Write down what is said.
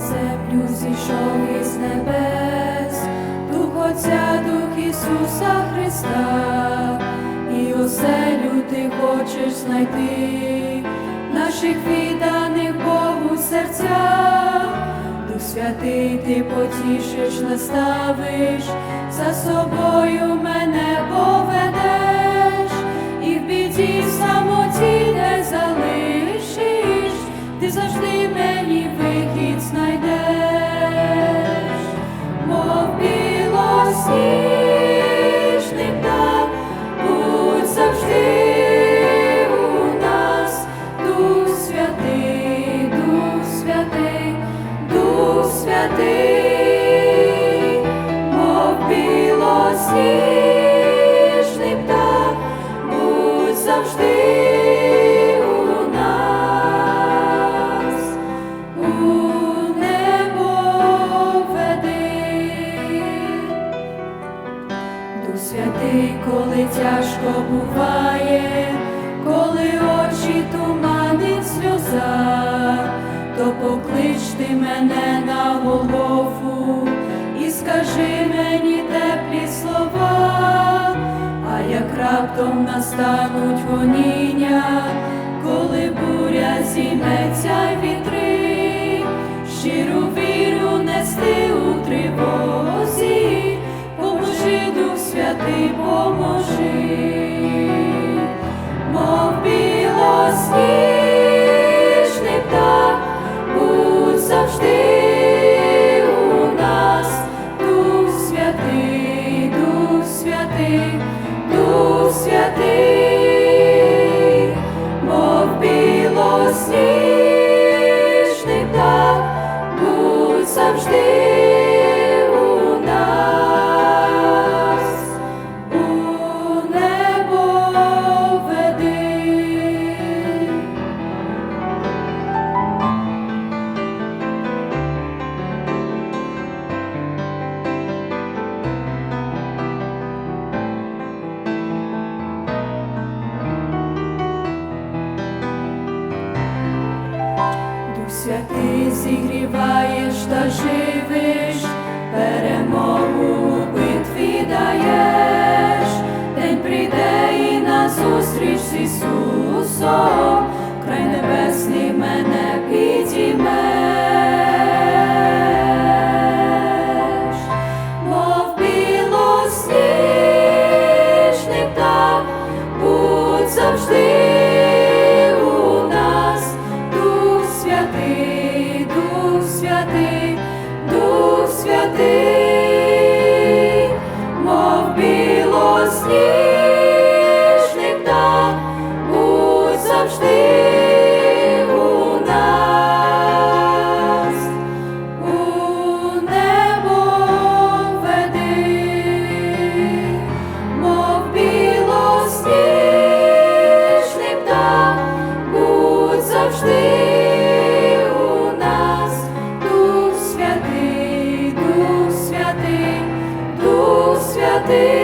люблю, зійшов із небес, Дух Отця, Дух Ісуса Христа, і оселю ти хочеш знайти. Наших відданих Богу серцях. Дух святий ти потішиш, наставиш, за собою мене поведеш, білосніжний птах, будь завжди у нас, у небо веди. Дух святий, коли тяжко буває, коли очі туманить сльоза, то поклич мене на Голгофу і скажи мені раптом настануть гоніння, коли буря зійметься й вітри, щиру віру нести у тривозі, поможи, Дух Святий, поможи, святий зігріваєш та живиш, перемогу у битві даєш, святий, мов білосніжний птах, будь завжди у нас, у небо веди, мов білосніжний будь завжди святий,